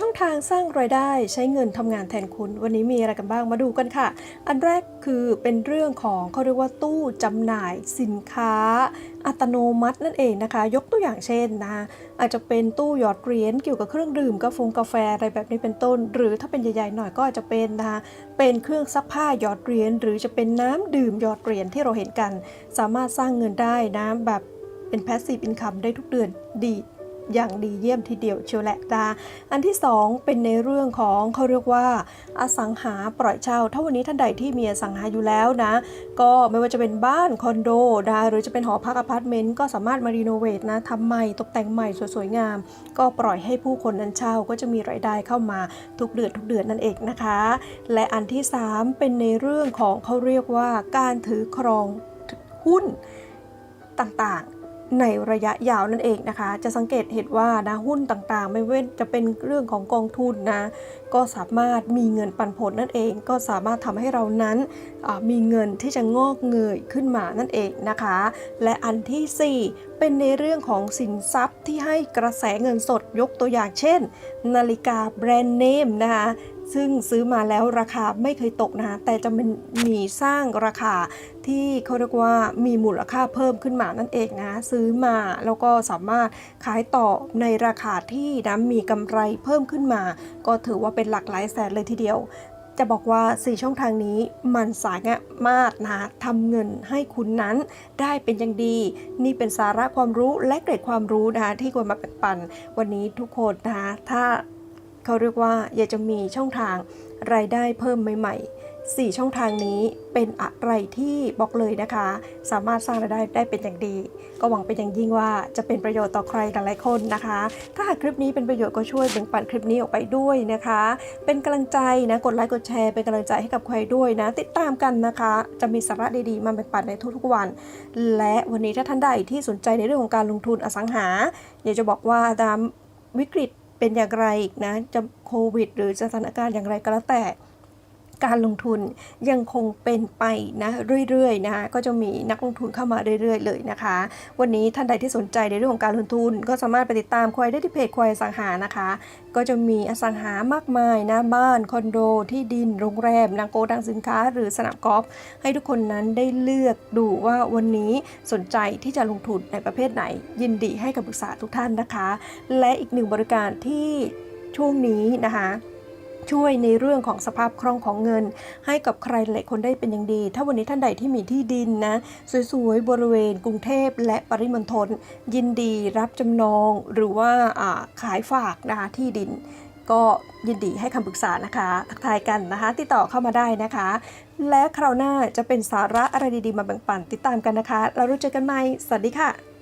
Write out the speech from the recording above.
ช่องทางสร้างรายได้ใช้เงินทำงานแทนคุณ วันนี้มีอะไรกันบ้างมาดูกันค่ะ อันแรกคือเป็นเรื่องของเขาเรียกว่าตู้จำหน่ายสินค้า อัตโนมัตินั่นเองนะคะ ยกตัวอย่างเช่นนะคะอาจจะเป็นตู้หยอดเหรียญเกี่ยวกับเครื่องดื่มกาแฟกาแฟอะไรแบบนี้เป็นต้น หรือถ้าเป็นใหญ่ๆหน่อยก็อาจจะเป็นนะคะเป็นเครื่องซักผ้าหยอดเหรียญหรือจะเป็นน้ำดื่มหยอดเหรียญที่เราเห็นกัน สามารถสร้างเงินได้นะแบบเป็น passive income ได้ทุกเดือนดี อย่างดีเยี่ยมทีเดียวเชียวแหละตาอันที่ 2 เป็นในเรื่องของเขาเรียกว่า อสังหาปล่อยเช่า ถ้าวันนี้ท่านใดที่มีอสังหาอยู่แล้วนะ ก็ไม่ว่าจะเป็นบ้านคอนโดนะหรือจะเป็นหอพักอพาร์ตเมนต์ก็สามารถมารีโนเวทนะทำใหม่ตกแต่งใหม่สวยๆงาม ก็ปล่อยให้ผู้คนนั้นเช่าก็จะมีรายได้เข้ามาทุกเดือนทุกเดือนนั่นเองนะคะ และอันที่ 3 เป็นในเรื่องของเขาเรียกว่าการถือครองหุ้นต่างๆ ในระยะยาวนั่นเองนะคะ จะสังเกตเห็นว่านะหุ้นต่างๆ ไม่เว้นจะเป็นเรื่องของกองทุนนะก็สามารถมีเงินปันผลนั่นเอง ก็สามารถทำให้เรานั้นมีเงินที่จะงอกเงยขึ้นมานั่นเองนะคะ และอันทีสี่ 4 เป็นในเรื่องของสินทรัพย์ที่ให้กระแสเงินสดยกตัวอย่างเช่น นาฬิกาแบรนด์เนมนะคะ ซึ่งซื้อมาแล้วราคาไม่เคยตกนะคะแต่จะเป็นมีสร้างราคาที่เขาเรียกว่ามีมูลค่าเพิ่มขึ้นมานั่นเองนะซื้อมาแล้วก็สามารถขายต่อในราคาที่นะมีกำไรเพิ่มขึ้นมา ก็ถือว่าเป็นหลักหลายแสนเลยทีเดียวจะบอกว่า 4 ช่องทางนี้มันสามารถนะคะทำเงินให้คุณนั้นได้เป็นอย่างดี นี่เป็นสาระความรู้และเกร็ดความรู้นะคะที่ควรมาแบ่งปัน วันนี้ทุกคนนะคะถ้า เขาเรียกว่าอยากจะมีช่องทางรายได้เพิ่มใหม่ๆ 4 ช่องทางนี้เป็นอะไรที่บอกเลยนะคะ สามารถสร้างรายได้ได้เป็นอย่างดี ก็หวังเป็นอย่างยิ่งว่าจะเป็นประโยชน์ต่อใครหลายๆคนนะคะ ถ้าหากคลิปนี้เป็นประโยชน์ก็ช่วยแบ่งปันคลิปนี้ออกไปด้วยนะคะ เป็นกำลังใจนะกดไลค์กดแชร์เป็นกำลังใจให้กับใครด้วยนะ ติดตามกันนะคะ จะมีสาระดีๆมาแบ่งปันในทุกๆวัน และวันนี้ถ้าท่านใดที่สนใจในเรื่องของการลงทุนอสังหาอยากจะบอกว่าตามวิกฤต เป็นอย่างไรนะจะโควิด หรือสถานการณ์อย่างไรก็แล้วแต่ การลงทุนยังคงเป็นไปนะเรื่อยๆนะคะก็จะมีนักลงทุนเข้ามาเรื่อยๆ เลยนะคะ วันนี้ท่านใดที่สนใจในเรื่องของการลงทุน ก็สามารถไปติดตามควายได้ที่เพจควายสังหานะคะ ก็จะมีอสังหามากมายนะบ้านคอนโดที่ดินโรงแรมนังโกดังสินค้า หรือสนามกอล์ฟให้ทุกคนนั้นได้เลือกดูว่าวันนี้สนใจที่จะลงทุนในประเภทไหน ยินดีให้คำปรึกษาทุกท่านนะคะ และอีกหนึ่งบริการที่ช่วงนี้นะคะ ช่วยในเรื่องของสภาพคล่องของเงิน ให้กับใครหลายคนได้เป็นอย่างดี ถ้าวันนี้ท่านใดที่มีที่ดินนะ สวยๆ บริเวณกรุงเทพและปริมณฑลยินดีรับจำนองหรือว่าขายฝากนะคะที่ดิน ก็ยินดีให้คำปรึกษานะคะทักทายกันนะคะ ติดต่อเข้ามาได้นะคะ และคราวหน้าจะเป็นสาระอะไรดีๆ มาแบ่งปันติดตามกันนะคะเรารู้เจอกันใหม่สวัสดีค่ะ